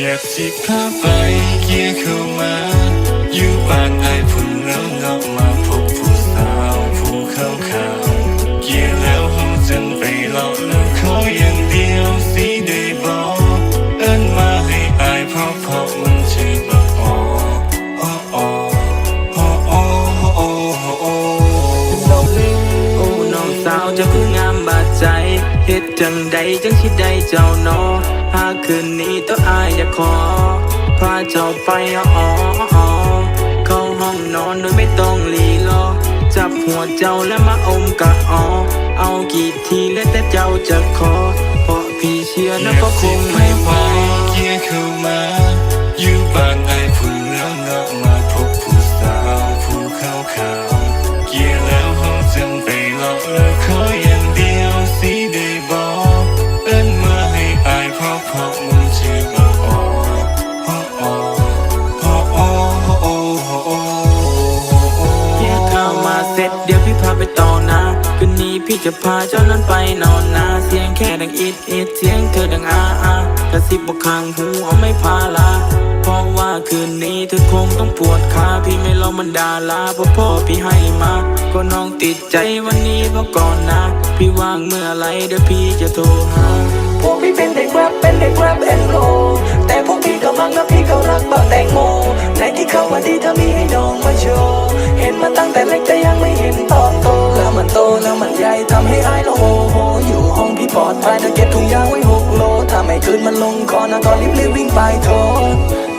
อยากสิพาไปเกี่ยเข้ามา อยู่บ้านไอ้พุ่นแล้วเงาะมาพบผู้สาวผู้เข้าข่าวเกี่ยแล้วห้องจันไปเลาแล้วขออย่างเดียวสิได้บอกเอิ้นมาให้อายเพราะเพราะมันชื่อบักอออ้ออ้ออ้ออ้ออ้ออ้อโอ้น้องสาวเจะคืองามบาดใจเฮ็ดจังใดจังสิดได้เจ้าหนอ หากคืนนี้ต้องอายอยากขอ พาเจ้าไปอ๋ออ๋อเข้าห้องนอนโดยไม่ต้องลีลอ จับหัวเจ้าและมาอมกะอ๋อเอากี่ทีแล้วแต่เจ้าจะขอ เพราะพี่เชื่อนะก็คงไม่พอ เสร็จเดี๋ยวพี่พาไปต่อนะคืนนี้พี่จะพาเจ้านั้นไปนอนนะ เสียงแค่ดังอิดอิดเสียงเธอดังอาอากระซิบบอกข้างหูเอาไม่พาลาเพราะว่าคืนนี้เธอคงต้องปวดขาพี่ไม่รอมันดาลาเพราะพ่อพี่ให้มาก็น้องติดใจวันนี้เพราะก่อนนะ พี่ว่างเมื่อไรเดี๋ยวพี่จะโทรหาพวกพี่เป็นเด็กแรปเป็นเด็กแรปแอนโรแต่พวกพี่ก็มักนะพี่ก็รักบะแตงโมไหนที่เข้ามาดีถ้ามีให้น้องมาโชว์เห็นมาตั้งแต่เล็ก มันใหญ่ทำให้อายโลโหโหอยู่ห้องพี่ปลอดภัยจะเก็บถุงยางไว้หกโลถ้าไม่คืนมันลงคอนะก็รีบรีบวิ่งไปโทร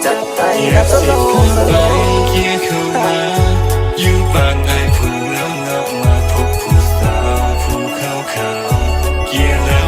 จะไปแบบสโลว์เอยู่ไลยบเกียร์แล้